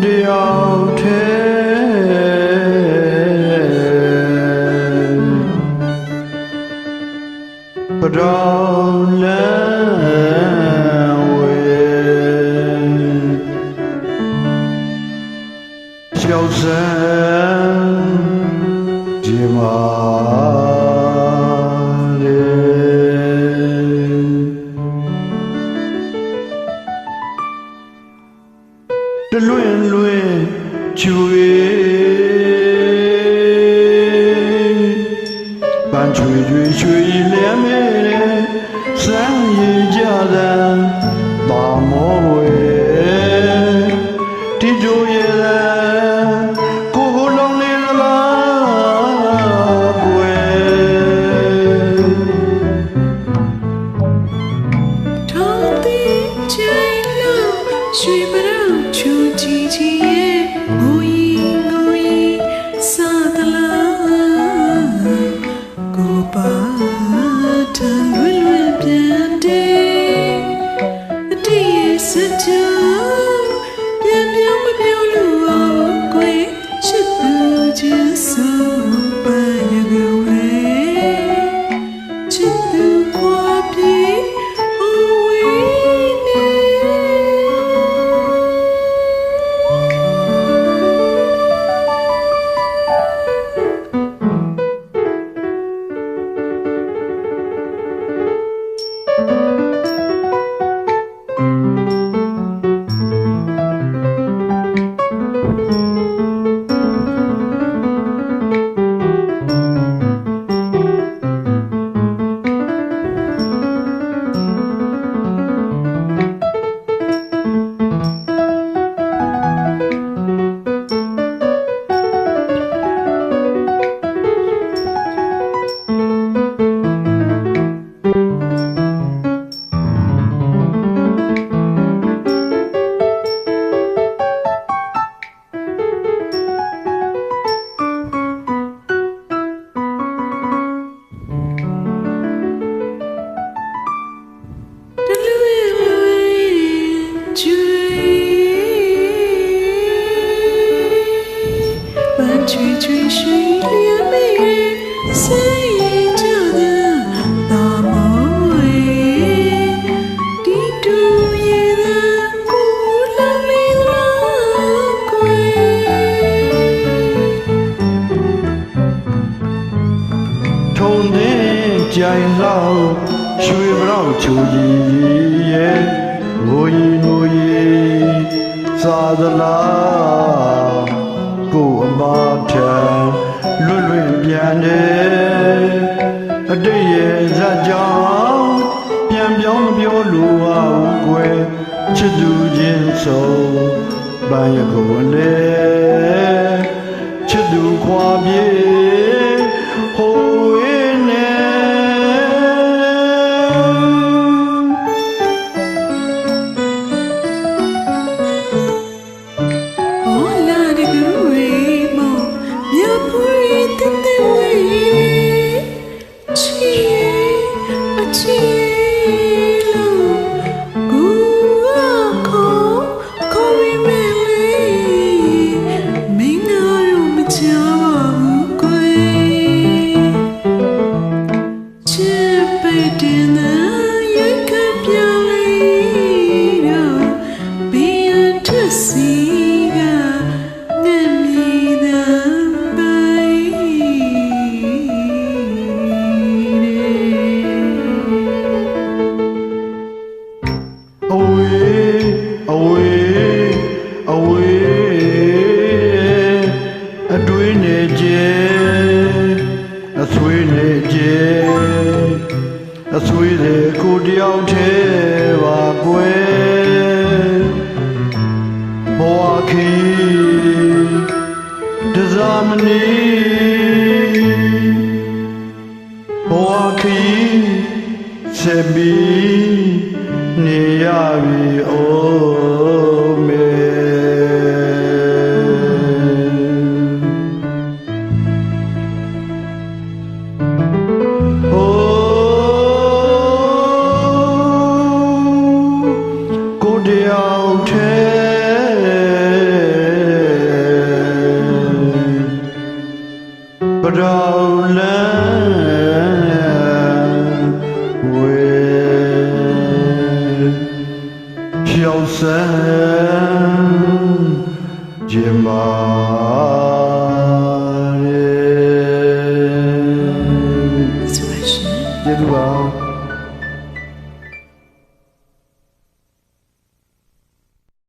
dear. တလွင်လွင်ချွေပန်းချွေချွေချွေလျမ်းမဲစမ်းရည်ကြတဲ့ပါမောဝဲတိကျရဲ့ကိုကိုလုံးလေးလားကွယ်ထောင်းတဲ့ချိန်လုံးရွှေပရော ထုံတဲ့ကြိုင်လောက်ရွှေပြောင်ချူကြီးရဲ့ငိုရီငိုရီသာသနာကိုအမထံလွတ်လွင့်ပြန်တယ်အတိတ်ရဲ့ဇာကြောင့်ပြန်ပြောင်းမပြောလို့ဟာကွယ်ချစ်သူချင်းဆုံးပန်းရကုန်လေချစ်သူခွာပြေ အဆွေးနေကျအဆွေးတဲ့ကိုတယောက်တည်းပါကွယ်ဘဝခီတစားမနီဘဝခီဆက်ပြီးနေရပြီအို